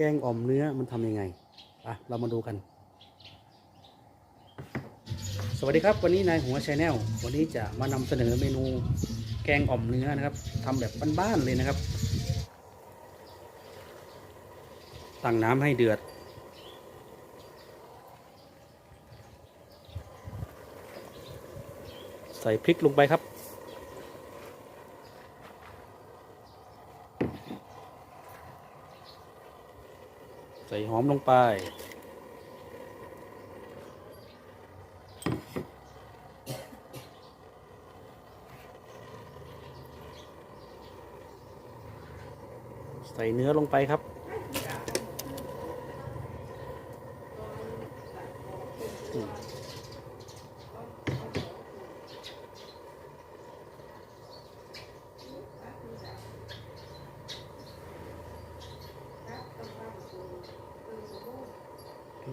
กงอ่อมเนื้อมันทำยังไงอะเรามาดูกัน สวัสดีครับ วันนี้นายหัวชาแนลวันนี้จะมานำเสนอเมนูแกงอ่อมเนื้อนะครับทำแบบบ้านๆเลยนะครับ ตั้งน้ำให้เดือด ใส่พริกลงไปครับ ใส่หอมลงไป ใส่เนื้อลงไปครับ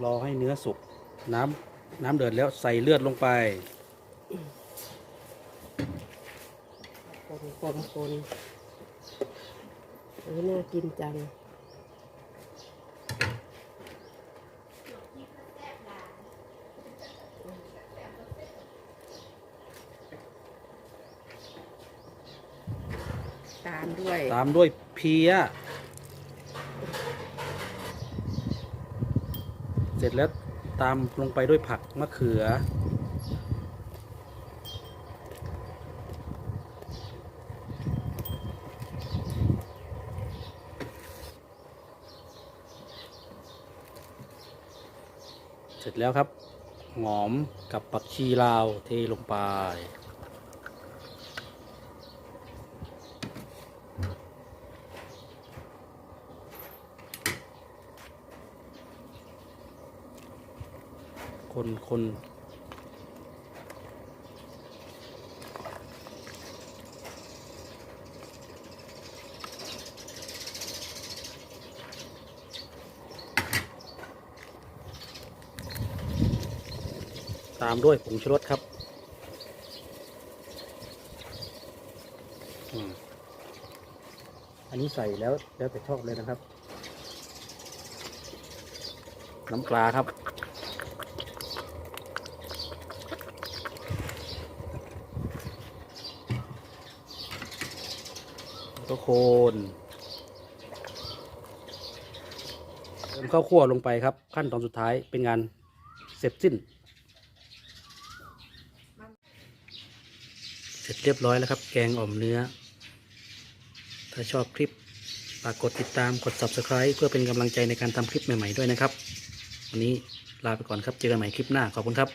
รอให้เนื้อสุก น้ำน้ำเดือดแล้วใส่เลือดลงไป คนคนคนเออน่ากินจัง ตามด้วย ตามด้วยเพีย เสร็จแล้วตามลงไปด้วยผักมะเขือ เสร็จแล้วครับ หอมกับปักชีลาวเทลงไป คนคนตามด้วยผงชูรสครับ อันนี้ใส่แล้วแล้วแต่ชอบเลยนะครับ น้ำปลาครับ ก็โคนเติมข้าวคั่วลงไปครับ ขั้นตอนสุดท้ายเป็นงานเสร็จสิ้น เสร็จเรียบร้อยแล้วครับ แกงอ่อมเนื้อ ถ้าชอบคลิปฝากกดติดตามกด subscribe เพื่อเป็นกำลังใจในการทำคลิปใหม่ ๆ ด้วยนะครับ วันนี้ลาไปก่อนครับ เจอกันใหม่คลิปหน้า ขอบคุณครับ